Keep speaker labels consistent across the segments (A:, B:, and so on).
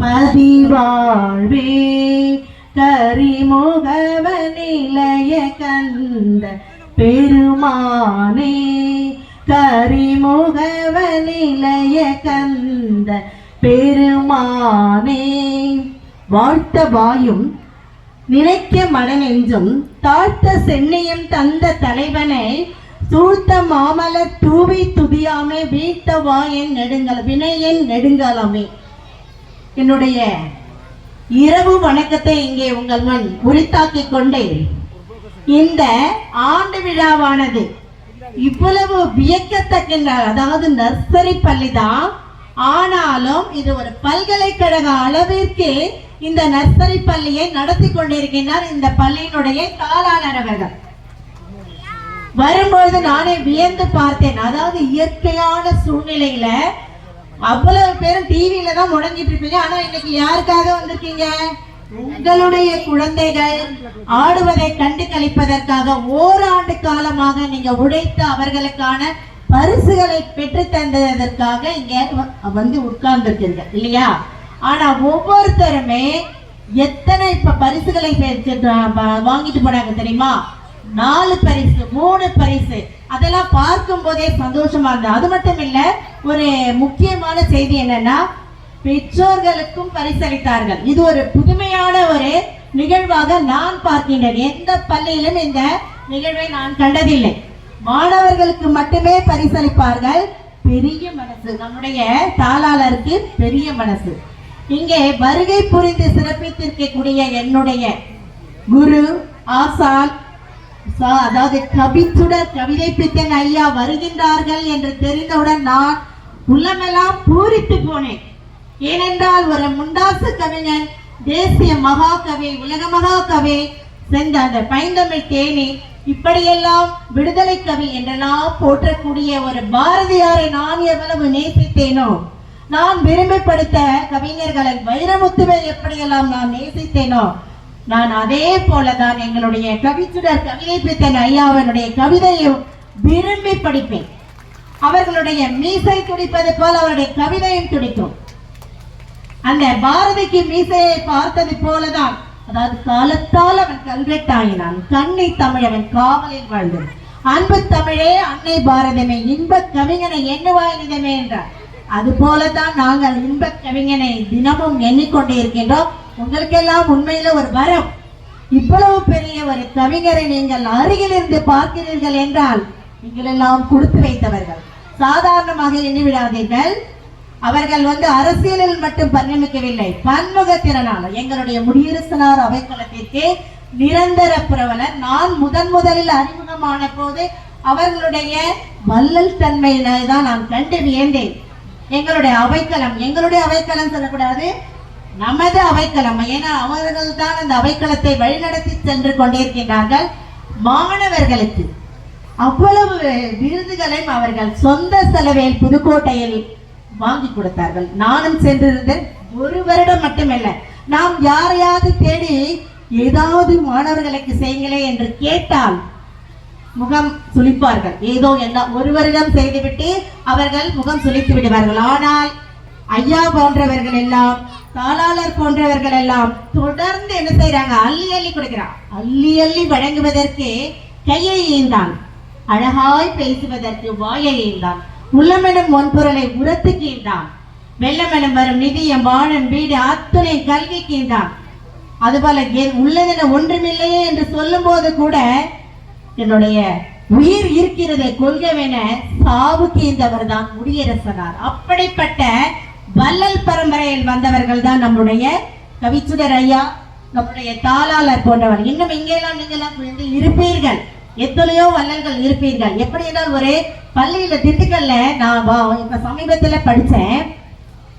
A: பதிவாழ்வே. கரிமுகவ நிலைய கந்த பெருமானே கரிமுகவ நிலைய கந்த பெருமானே. வாழ்த்த வாயும் நினைக்க மனநெஞ்சும் தாழ்த்த சென்னியும் தந்த தலைவனை சூழ்த்த மாமல தூவி துதியாமே வீழ்த்த வாயன் நெடுங்கல வினையன் நெடுங்காலமே. என்னுடைய இரவு வணக்கத்தை இங்கே உங்கள் முன் உரித்தாக்கிக் கொண்டேன். இந்த ஆண்டு விழாவானது இவ்வளவு வியக்கத்தக்க அதாவது நர்சரி பள்ளி தான். ஆனாலும் இது ஒரு பல்கலைக்கழக அளவிற்கு இந்த நர்சரி பள்ளியை நடத்தி கொண்டிருக்கின்றார் இந்த பள்ளியினுடைய தாளாளர் அவர்கள். வரும்பொழுது நானே வியந்து பார்த்தேன். அதாவது இயற்கையான சூழ்நிலையில அவ்வளவு பேரும் டிவியில தான் முடங்கிட்டு இருப்பீங்க. ஆனா இன்னைக்கு யாருக்காக வந்திருக்கீங்க? உங்களுடைய குழந்தைகள் ஆடுவதை கண்டு கழிப்பதற்காக ஓராண்டு காலமாக நீங்க உழைத்து அவர்களுக்கான பரிசுகளை பெற்று தந்ததற்காக இங்க வந்து உட்கார்ந்துருக்கீங்க இல்லையா? ஆனா ஒவ்வொருத்தருமே எத்தனை இப்ப பரிசுகளை வாங்கிட்டு போனாங்க தெரியுமா? நாலு பரிசு மூணு பரிசு. அதெல்லாம் பார்க்கும் போதே சந்தோஷமா இருந்தது. அது மட்டும் இல்ல ஒரு முக்கியமான செய்தி என்னன்னா பெற்றோர்களுக்கும் பரிசளித்தார்கள். இது ஒரு புதுமையான ஒரு நிகழ்வாக நான் பார்க்கின்றேன். எந்த பள்ளியிலும் இந்த நிகழ்வை நான் கண்டதில்லை. மாணவர்களுக்கு மட்டுமே பரிசளிப்பார்கள். பெரிய மனசு. நம்முடைய தாளாளருக்கு பெரிய மனசு. இங்கே வருகை புரிந்து சிறப்பித்திருக்கக்கூடிய என்னுடைய குரு ஆசான் அதாவது கவித்துடர் கவிதை பித்தன் ஐயா வருகின்றார்கள் என்று தெரிந்தவுடன் நான் உள்ளமெல்லாம் பூரித்து போனேன். ஏனென்றால் ஒரு முண்டாசு கவிஞன் தேசிய மகாகவி உலக மகாகவி சென்ற அந்த பைந்தமிழ் தேனி இப்படியெல்லாம் விடுதலை கவி என்றெல்லாம் போற்றக்கூடிய ஒரு பாரதியாரை நான் எவ்வளவு நேசித்தேனோ நான் விரும்பப்படுத்த கவிஞர்களை வைரமுத்துவை எப்படியெல்லாம் நான் நேசித்தேனோ நான் அதே போலதான் எங்களுடைய கவிச்சுடர் கவிதை பித்தன் ஐயாவனுடைய கவிதையை விரும்பி படிப்பேன். அவர்களுடைய மீசை துடிப்பது போல அவருடைய கவிதையும் துடிக்கும். அந்த பாரதிக்கு மீசையை பார்த்தது போலதான் அதாவது காலத்தால் அவன் கல்வெட்டாயினான். கண்ணி தமிழவன் காவலில் வாழ்ந்தான் அன்பு தமிழே அன்னை பாரதமே இன்ப கவிஞனை எண்ணுவாய் நிதமே என்றார். அது போலதான் நாங்கள் இன்ப கவிஞனை தினமும் எண்ணிக்கொண்டே இருக்கின்றோம் உங்களுக்கெல்லாம் உண்மையில ஒரு வரம். இவ்வளவு பெரிய ஒரு கவிஞரை நீங்கள் அருகில் இருந்து பார்க்கிறீர்கள் என்றால் நீங்கள் எல்லாம் கொடுத்து வைத்தவர்கள். சாதாரணமாக எண்ணிவிடாதீர்கள். அவர்கள் வந்து அரசியலில் மட்டும் பரிணமிக்கவில்லை. பன்முக திறனாளர் எங்களுடைய முடியரசனார் அவைக்களத்திற்கு நிரந்தர புரவலர் நான் முதன் முதலில் அறிமுகமான போது அவர்களுடைய வல்லல் தன்மையினை தான் நான் கண்டு வியந்தேன். எங்களுடைய அவைக்களம் எங்களுடைய அவைக்களம் சொல்லக்கூடாது. நமது அவைக்களம் ஏன்னா அவர்கள் தான் அந்த அவைக்களத்தை வழிநடத்தி சென்று கொண்டிருக்கின்றார்கள் மாணவர்களுக்கு. அவ்வளவு விருதுகளையும் அவர்கள் சொந்த செலவில் புதுக்கோட்டையில் வாங்கி கொடுத்தார்கள். நானும் சென்றிருந்தேன். ஒரு வருடம் மட்டுமல்ல. நாம் யாரையாவது தேடி ஏதாவது மாணவர்களுக்கு செய்யுங்களே என்று கேட்டால் முகம் சுழிப்பார்கள் ஏதோ என்ன ஒரு வருடம் செய்துவிட்டு அவர்கள் முகம் சுளித்து விடுவார்கள். ஆனால் ஐயா போன்றவர்கள் எல்லாம் தாளாளர் போன்றவர்கள் எல்லாம் தொடர்ந்து என்ன செய்யறாங்க அள்ளி அள்ளி கொடுக்கிறான். அள்ளி அள்ளி வழங்குவதற்கு கையை ஈந்தான். அழகாய் பேசுவதற்கு வாயை ஈந்தான். உள்ளமெனும் ஒன்பொருளை உரத்து கீழ்ந்தான் வெள்ளமெனும் வரும் நிதியம் வாழன் வீடு அத்துணை கல்வி கீழ்ந்தான் அதுபோல உள்ளதென ஒன்றுமில்லையே என்று சொல்லும் போது கூட என்னுடைய உயிர் இருக்கிறதை கொள்கவென சாவுக்கு இந்தவர் தான் முடியரசனார். அப்படிப்பட்ட வள்ளல் பரம்பரையில் வந்தவர்கள் தான் நம்முடைய கவிச்சுடர் ஐயா நம்முடைய தாளாளர் போன்றவர். இன்னும் இங்கெல்லாம் நீங்கெல்லாம் குழந்தை இருப்பீர்கள். எத்தனையோ வள்ளல்கள் இருப்பீர்கள். எப்படி என்றால் ஒரு பள்ளியில திண்டுக்கல்ல நான் வா- இப்ப சமீபத்துல படிச்சேன்.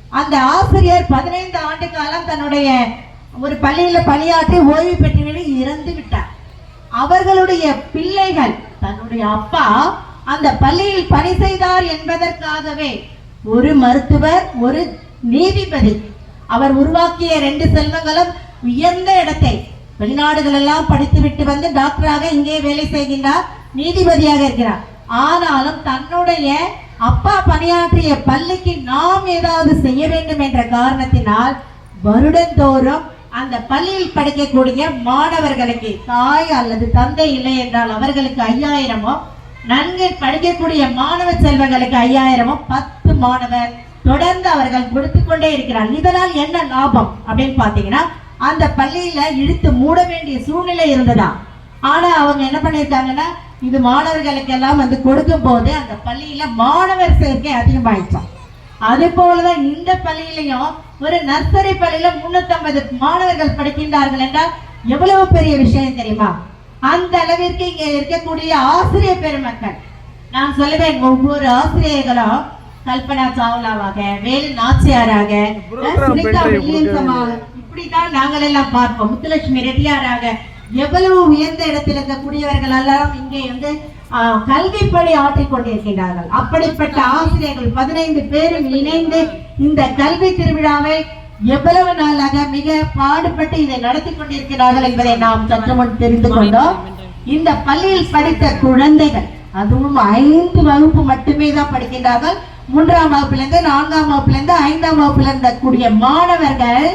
A: அந்த ஆசிரியர் பதினைந்து ஆண்டு காலம் தன்னுடைய ஒரு பள்ளியில பணியாற்றி ஓய்வு பெற்றவர்கள் இறந்து விட்டார். அவர்களுடைய பிள்ளைகள் தன்னுடைய அப்பா அந்த பள்ளியில் பணி செய்தார் என்பதற்காகவே ஒரு மருத்துவர் ஒரு நீதிபதி. அவர் உருவாக்கிய ரெண்டு செல்வங்களும் உயர்ந்த இடத்தை. வெளிநாடுகள் எல்லாம் படித்துவிட்டு வந்து டாக்டராக இங்கே வேலை செய்கின்றார் நீதிபதியாக இருக்கிறார். ஆனாலும் தன்னுடைய அப்பா பணியாற்றிய பள்ளிக்கு நாம் ஏதாவது செய்ய வேண்டும் என்ற காரணத்தினால் வருடந்தோறும் அந்த பள்ளியில் படிக்கக்கூடிய மாணவர்களுக்கு தாய் அல்லது தந்தை இல்லை என்றால் அவர்களுக்கு ஐயாயிரமோ நன்கு படிக்கக்கூடிய மாணவ செல்வங்களுக்கு ஐயாயிரமும் பத்து மாணவர் தொடர்ந்து அவர்கள் கொடுத்து கொண்டே இருக்கிறார் இதனால் என்ன லாபம் அப்படின்னு பாத்தீங்கன்னா அந்த பள்ளியில இழுத்து மூட வேண்டிய சூழ்நிலை இருந்ததா? ஆனா அவங்க என்ன பண்ணியிருக்காங்கன்னா இது மாணவர்களுக்கு எல்லாம் வந்து கொடுக்கும் போது அந்த பள்ளியில மாணவர் சேர்க்கை அதிகமாயிடுச்சோம். அது போலதான் இந்த பள்ளியிலையும் ஒரு நர்சரி பள்ளியில 350 மாணவர்கள் படிக்கின்றார்கள் என்றால் எவ்வளவு பெரிய விஷயம் தெரியுமா? அந்த அளவிற்கு இங்க இருக்கக்கூடிய ஆசிரியர் பெருமக்கள் நான் சொல்லுவேன் ஒவ்வொரு ஆசிரியர்களும் கல்பனா சாவ்லாவாக வேலு நாச்சியாராக சுனிதா வில்லியம்சமாக இப்படித்தான் நாங்கள் எல்லாம் பார்ப்போம். முத்துலட்சுமி ரெட்டியாராக எவ்வளவு உயர்ந்த இடத்தில் இருக்கக்கூடியவர்கள் எல்லாம் இங்கே வந்து கல்வி பணி ஆற்றிக் கொண்டிருக்கின்றார்கள். அப்படிப்பட்ட ஆசிரியர்கள் பதினைந்து பேரும் இணைந்து இந்த கல்வி திருவிழாவை எவ்வளவு நாளாக மிக பாடுபட்டு இதை நடத்தி கொண்டிருக்கிறார்கள் என்பதை நாம் சற்று முன் தெரிந்து கொண்டோம். இந்த பள்ளியில் படித்த குழந்தைகள் அதுவும் ஐந்து வகுப்பு மட்டுமே தான் படிக்கின்றார்கள். மூன்றாம் வகுப்புலேருந்து நான்காம் வகுப்புலேருந்து ஐந்தாம் வகுப்புல இருந்தக்கூடிய மாணவர்கள்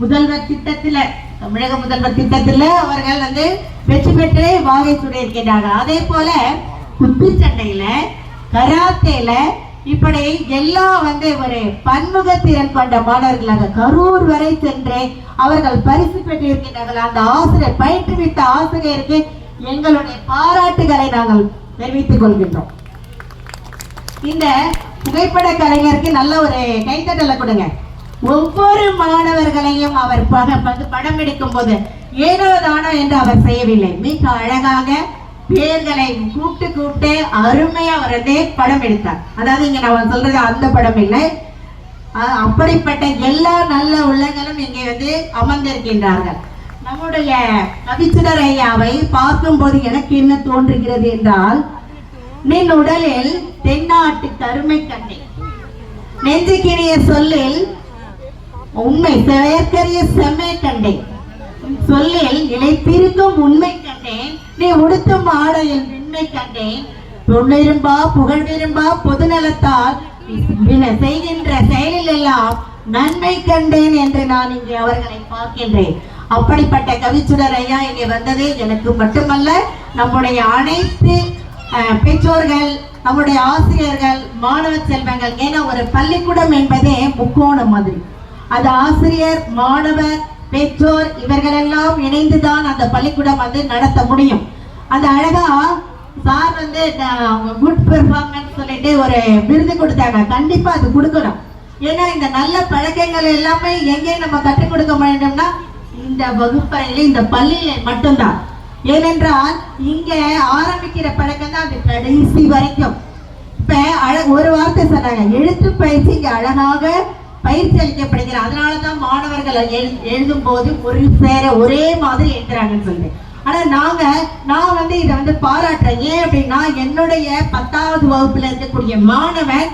A: முதல்வர் திட்டத்தில் தமிழக முதல்வர் திட்டத்தில் அவர்கள் வந்து வெற்றி பெற்று வாகை சூடியிருக்கின்றார்கள் அதே போல குத்துச்சண்டையில் கராத்தேல இப்படி எல்லாம் வந்து ஒரு பன்முக திறன் கொண்ட மாணவர்களாக கரூர் வரை சென்று அவர்கள் பரிசு பெற்றிருக்கின்றார்கள். அந்த ஆசிரியர் பயிற்றுவித்த ஆசிரியருக்கு எங்களுடைய பாராட்டுகளை நாங்கள் தெரிவித்துக் கொள்கின்றோம். இந்த புகைப்பட கலைஞருக்கு நல்ல ஒரு கைத்தட்டலை கொடுங்க. ஒவ்வொரு மாணவர்களையும் அவர் படம் எடுக்கும் போது ஏனோ தானோ என்று அவர் செய்யவில்லை. மிக அழகாக பேர்களை கூப்பிட்டு கூப்பிட்டு அருமையா அவரதே படம் எடுத்தார். அதாவது இங்க நான் சொல்றது அந்த படம் இல்லை. அப்படிப்பட்ட எல்லா நல்ல உள்ளங்களும் இங்கே வந்து அமர்ந்திருக்கின்றார்கள். நம்முடைய கவிச்சுடர் ஐயாவை பார்க்கும்போது எனக்கு என்ன தோன்றுகிறது என்றால் நின் உடலில் தென்னாட்டு கருமை கண்ணை. நெஞ்சுக்கினிய சொல்லில் உண்மை செயற்கரிய செம்மை கண்டேன். சொல்லில் நிலைத்திருக்கும் உண்மை கண்டேன். நீ உடுத்தும் ஆடையில் விண்மை கண்டேன். பொன்னிரும்பா புகழ் விரும்பா பொதுநலத்தால் வின- செய்கின்ற செயலில் எல்லாம் நன்மை கண்டேன் என்று நான் இங்கே அவர்களை பார்க்கின்றேன். அப்படிப்பட்ட கவிச்சுடர் ஐயா இங்கே வந்தது எனக்கு மட்டுமல்ல நம்முடைய அனைத்து பெற்றோர்கள் நம்முடைய ஆசிரியர்கள் மாணவ செல்வங்கள். ஏன்னா ஒரு பள்ளிக்கூடம் என்பதே முக்கோணம் மாதிரி. அது ஆசிரியர் மாணவர் பெற்றோர் இவர்களெல்லாம் இணைந்துதான் அந்த பள்ளிக்கூடம் வந்து நடத்த முடியும். அந்த அழகா சார் வந்து குட் பெர்ஃபார்மன்ஸ் சொல்லிட்டு ஒரு விருது கொடுத்தாங்க. கண்டிப்பா அது கொடுக்கணும். ஏன்னா இந்த நல்ல பழக்கங்கள் எல்லாமே எங்கே நம்ம கற்றுக் கொடுக்க வேண்டும்னா இந்த வகுப்பறையில இந்த பள்ளியில மட்டும்தான். ஏனென்றால் இங்க ஆரம்பிக்கிற பழக்கம் தான் அது கடைசி வரைக்கும். இப்ப அழ ஒரு வார்த்தை சொன்னாங்க. எழுத்து பயிற்சி இங்க அழகாக பயிற்சி அளிக்கப்படுகிறது அதனாலதான் மாணவர்கள் எழு- எழுதும் போது ஒரு சேர ஒரே மாதிரி எழுதுறாங்கன்னு சொல்றேன். ஆனா நாங்க நான் வந்து இதை வந்து பாராட்டுறேன். ஏன் அப்படின்னா என்னுடைய பத்தாவது வகுப்புல இருக்கக்கூடிய மாணவன்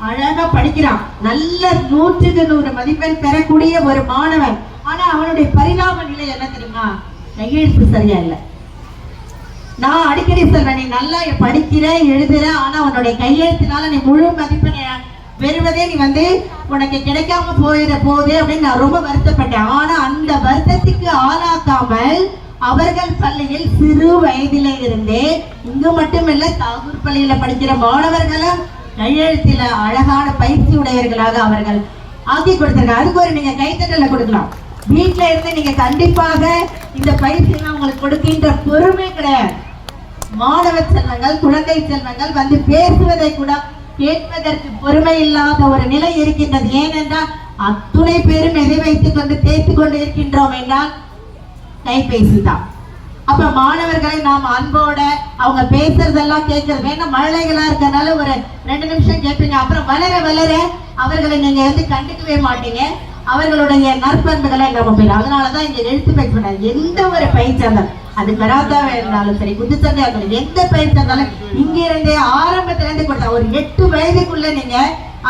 A: அழகா படிக்கிறான். நல்ல நூற்றுக்கு நூறு மதிப்பெண் பெறக்கூடிய ஒரு மாணவன். ஆனா அவனுடைய பரிணாம நிலை என்ன தெரியுமா? கையெழுத்து சரியா இல்லை. நான் அடிக்கடி சொல்றேன் நீ நல்லா படிக்கிற எழுதுற ஆனா உன்னுடைய கையெழுத்தினால நீ முழு மதிப்பெண் பெறுவதே நீ வந்து உனக்கு கிடைக்காம போயிட போகுது அப்படின்னு நான் ரொம்ப வருத்தப்பட்டேன். ஆனா அந்த வருத்தத்துக்கு ஆளாக்காமல் அவர்கள் பள்ளியில் சிறு வயதில இருந்தே இங்கு மட்டுமில்ல தாகூர் பள்ளியில படிக்கிற மாணவர்களும் கையெழுத்தில அழகான பயிற்சி உடையவர்களாக அவர்கள் ஆக்கி கொடுத்திருக்காங்க. அதுக்கு ஒரு நீங்க கைத்தட்டல கொடுக்கலாம். வீட்ல இருந்து நீங்க கண்டிப்பாக இந்த பயிற்சி எல்லாம் உங்களுக்கு கொடுக்கின்ற பொறுமை கிடையாது. மாணவ செல்வங்கள் குழந்தை செல்வங்கள் வந்து பேசுவதை கூட கேட்பதற்கு பொறுமை இல்லாத ஒரு நிலை இருக்கின்றது. ஏனென்றால் அத்துணை பேரும் எதை வைத்துக் கொண்டு தேர்த்து கொண்டு இருக்கின்றோம் என்றால் கைபேசி தான். அப்ப மாணவர்களை நாம் அன்போட அவங்க பேசுறதெல்லாம் கேட்கறது. வேணா மழலைகளா இருக்கறனால ஒரு ரெண்டு நிமிஷம் கேட்பீங்க. அப்புறம் வளர வளர அவர்களை நீங்க வந்து கண்டுக்கவே மாட்டீங்க. அவர்களுடைய நற்பண்புகளை நம்ம போயிடும் அதனாலதான் இங்க எழுத்து பயிற்சி பண்ண எந்த ஒரு பயிற்சி இருந்தாலும் அது கராத்தாவா இருந்தாலும் சரி குத்துச்சண்டையா இருந்தாலும் எந்த பயிற்சி இருந்தாலும் இங்க இருந்தே ஆரம்பத்துல இருந்து கொடுத்தா ஒரு எட்டு வயதுக்குள்ள நீங்க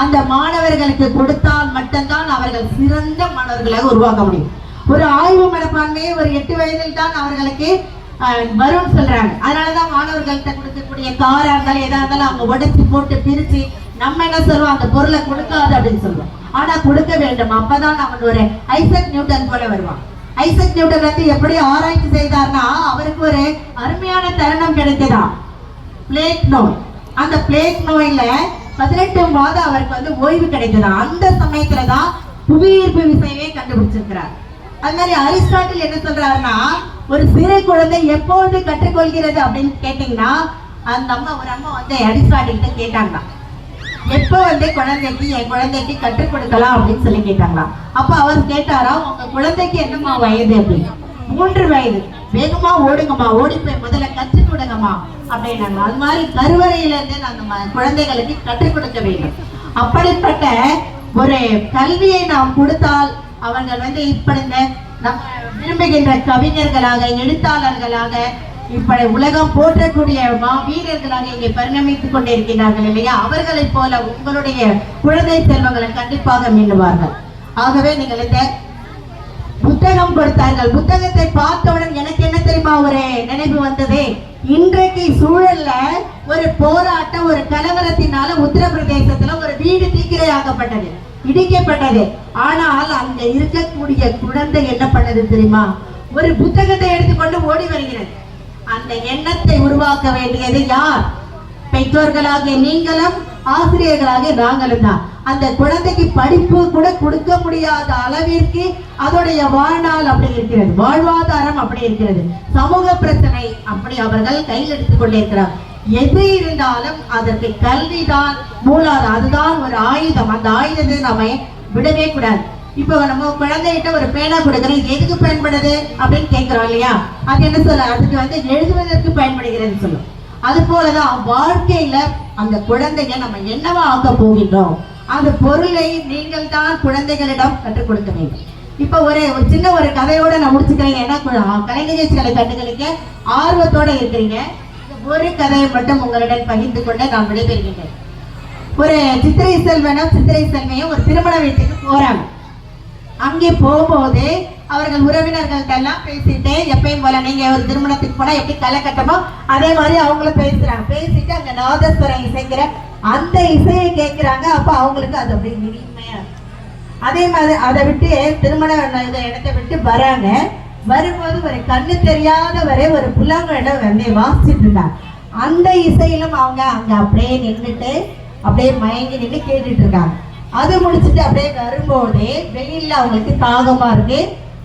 A: அந்த மாணவர்களுக்கு கொடுத்தால் மட்டும்தான் அவர்கள் சிறந்த மாணவர்களாக உருவாக்க முடியும். ஒரு ஆய்வு மனப்பான்மையை ஒரு எட்டு வயதில் தான் அவர்களுக்கு வரும்னு சொல்றாங்க. அதனாலதான் மாணவர்கள்ட்ட கொடுக்கக்கூடிய காரா இருந்தாலும் எதா இருந்தாலும் அவங்க உடைச்சு போட்டு பிரிச்சு நம்ம என்ன சொல்றோம்? அந்த பொருளை கொடுக்காது அப்படின்னு சொல்லுவோம் ஆனா கொடுக்க வேண்டும். அப்பதான் அவன் ஒரு ஐசக் நியூட்டன் போல வருவான். ஐசக் நியூட்டன் வந்து எப்படி ஆராய்ச்சி செய்தார்னா அவருக்கு ஒரு அருமையான தருணம் கிடைத்ததா? பிளேட் நோய். அந்த பிளேக் நோயில பதினெட்டு மாதம் அவருக்கு வந்து ஓய்வு கிடைக்குது அந்த சமயத்துல தான் புவியீர்ப்பு விசையை கண்டுபிடிச்சிருக்கிறார். அது மாதிரி அரிஸ்டாட்டில் என்ன சொல்றாருன்னா ஒரு சிறு குழந்தை எப்பொழுது கற்றுக்கொள்கிறது அப்படின்னு கேட்டீங்கன்னா அந்த அம்மா ஒரு அம்மா வந்து அரிஸ்டாட்டில் கேட்டாங்களாம். எப்போ வந்து குழந்தைக்கு என் குழந்தைக்கு கற்றுக் கொடுக்கலாம் அப்படின்னு சொல்லி கேட்டாங்களாம். அப்ப அவர் கேட்டாரா உங்க குழந்தைக்கு என்னம்மா வயது அப்படின்னு. மூன்று வயது. வேகமா ஓடுங்கம்மா ஓடி போய் முதல்ல கற்றுக் கொடுங்கம்மா அப்படின்னாங்க. அது மாதிரி கருவறையில இருந்து நம்ம குழந்தைகளுக்கு கற்றுக் கொடுக்க வேண்டும். அப்படிப்பட்ட ஒரு கல்வியை நாம் கொடுத்தால் அவர்கள் வந்து இப்படி இந்த நம்ம விரும்புகின்ற கவிஞர்களாக எழுத்தாளர்களாக இப்படி உலகம் போற்றக்கூடிய மா வீரர்களாக இங்கே பரிணமித்துக் கொண்டிருக்கிறார்கள் இல்லையா? அவர்களைப் போல உங்களுடைய குழந்தை செல்வங்களை கண்டிப்பாக மீண்டுவார்கள். ஆகவே நீங்கள் இந்த புத்தகம் கொடுத்தார்கள். புத்தகத்தை பார்த்தவுடன் எனக்கு என்ன தெரியுமா ஒரு நினைவு வந்தது. இன்றைக்கு சூழல்ல ஒரு போராட்டம் ஒரு கலவரத்தினால உத்தரப்பிரதேசத்துல ஒரு வீடு தீக்கிரையாக்கப்பட்டது இடிக்கப்பட்டது. ஆனால் அங்க இருக்கக்கூடிய குழந்தை என்ன பண்ணது தெரியுமா? ஒரு புத்தகத்தை எடுத்துக்கொண்டு ஓடி வருகிறது. அந்த எண்ணத்தை உருவாக்க வேண்டியது யார்? பெற்றோர்களாகிய நீங்களும் ஆசிரியர்களாகிய நாங்களும் தான் அந்த குழந்தைக்கு படிப்பு கூட கொடுக்க முடியாத அளவிற்கு அதோடைய வாழ்நாள் அப்படி இருக்கிறது. வாழ்வாதாரம் அப்படி இருக்கிறது. சமூக பிரச்சனை அப்படி அவர்கள் கையில் எடுத்துக் கொண்டிருக்கிறார். எது இருந்தாலும் அதற்கு கல்வி தான் மூலாதாரம். அதுதான் ஒரு ஆயுதம். அந்த ஆயுதத்தை நாம விடவே கூடாது. இப்போ நம்ம குழந்தைகிட்ட ஒரு பேனா கொடுக்குறோம். எதுக்கு பயன்படுது அப்படின்னு கேட்கிறோம் இல்லையா? அது என்ன சொல்ல? அதுக்கு வந்து எழுதுவதற்கு பயன்படுகிறதுன்னு சொல்லும். அது போலதான் வாழ்க்கையில அந்த குழந்தைங்க நம்ம என்னவா ஆக்க போகின்றோம்? அந்த பொருளை நீங்கள் தான் குழந்தைகளிடம் கற்றுக் கொடுக்க வேண்டும். இப்ப ஒரு சின்ன ஒரு கதையோட நான் முடிச்சுக்கிறேன். ஏன்னா கலைஞர் கலை கண்டுகளுக்கு ஆர்வத்தோட இருக்கிறீங்க. ஒரு கதையை மட்டும் உங்களிடம் பகிர்ந்து கொண்டு நான் விடைபெறுகின்றேன். ஒரு சித்திரை செல்வனும் சித்திரை செல்வையும் ஒரு திருமண வீட்டுக்கு போறாங்க. அங்கே போகும்போது அவர்கள் உறவினர்கள்ட்ட எல்லாம் பேசிட்டு எப்பயும் போல நீங்க ஒரு திருமணத்துக்கு போனா எப்படி களை கட்டமோ அதே மாதிரி அவங்களும் பேசுறாங்க. பேசிட்டு அங்க நாதஸ்வரம் இசைக்கிற அந்த இசையை கேட்கிறாங்க அப்ப அவங்களுக்கு அது அப்படி இனிமையா அதே மாதிரி அதை விட்டு திருமண இந்த இடத்தை விட்டு வராங்க. வரும்போது ஒரு கண்ணு தெரியாத வரை ஒரு புல்லாங்குழல வந்து வாசிச்சுட்டு இருந்தாங்க அந்த இசையிலும் அவங்க அங்க அப்படியே நின்றுட்டு அப்படியே மயங்கி நின்று கேட்டுட்டு இருக்காங்க. அது முடிச்சுட்டு அப்படியே வரும்போது வெயில்ல அவங்களுக்கு தாகமா இருக்கு.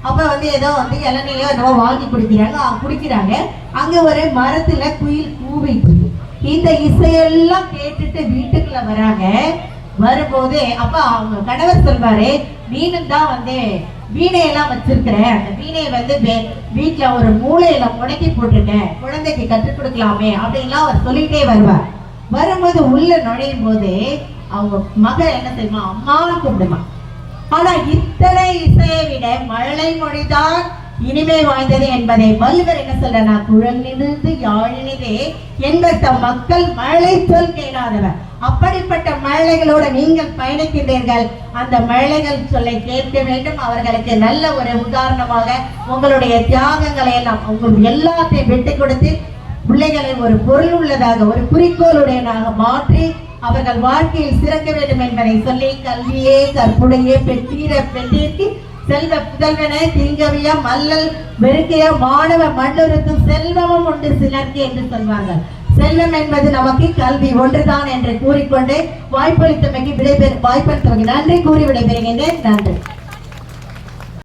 A: அப்போ வந்து ஏதோ வந்து இளநிலையோ என்னவோ வாங்கி குடிக்கிறாங்க. குடிக்கிறாங்க. அங்கே ஒரு மரத்தில் குயில் கூவிட்டு இந்த இசையெல்லாம் கேட்டுட்டு வீட்டுக்குள்ள வராங்க. வரும்போது அப்ப அவங்க கணவர் சொல்வாரு நீனும் தான் வந்து வீணையெல்லாம் வச்சிருக்கிறேன். அந்த வீணையை வந்து வே- வீட்டுல ஒரு மூளையில முடக்கி போட்டிருக்கேன். குழந்தைக்கு கற்றுக் கொடுக்கலாமே அப்படின்லாம் அவர் சொல்லிட்டே வருவார். வரும்போது உள்ள நுழையும் போது அவங்க மகள் என்ன செய்யுமா? அம்மான்னு கூப்பிடுமா. ஆனா இத்தனை இசையை விட மழலை மொழிதான் இனிமை வாய்ந்தது என்பதை வள்ளுவர் என்ன சொல்றனா குழலிருந்து யாழினிதே என்பர் தம் மக்கள் மழலை சொல் கேளாதவர். அப்படிப்பட்ட மழைகளோடு நீங்கள் பயணிக்கின்றீர்கள். அந்த மழலைகள் சொல்லை கேட்க வேண்டும். அவர்களுக்கு நல்ல ஒரு உதாரணமாக உங்களுடைய தியாகங்களை எல்லாம் உங்கள் எல்லாத்தையும் விட்டு கொடுத்து பிள்ளைகளை ஒரு பொருள் உள்ளதாக ஒரு குறிக்கோளுடையனாக மாற்றி அவர்கள் வாழ்க்கையில் சிறக்க வேண்டும் என்பதை சொல்லி கல்வியே கற்புடையே பெற்றீர பெற்றிற்கு செல்வ புதல்வன தீங்கவிய மல்லல் வெறுக்கைய மாணவ மண்ணுறுத்தும் செல்வமும் உண்டு சிலர்க்கு என்று சொல்வார்கள். செல்வம் என்பது நமக்கு கல்வி ஒன்றுதான் என்று கூறிக்கொண்டு வாய்ப்பளித்தமைக்கு விடைபெறு வாய்ப்பளித்தமைக்கு நன்றி கூறி விடைபெறுகின்றேன். நன்றி.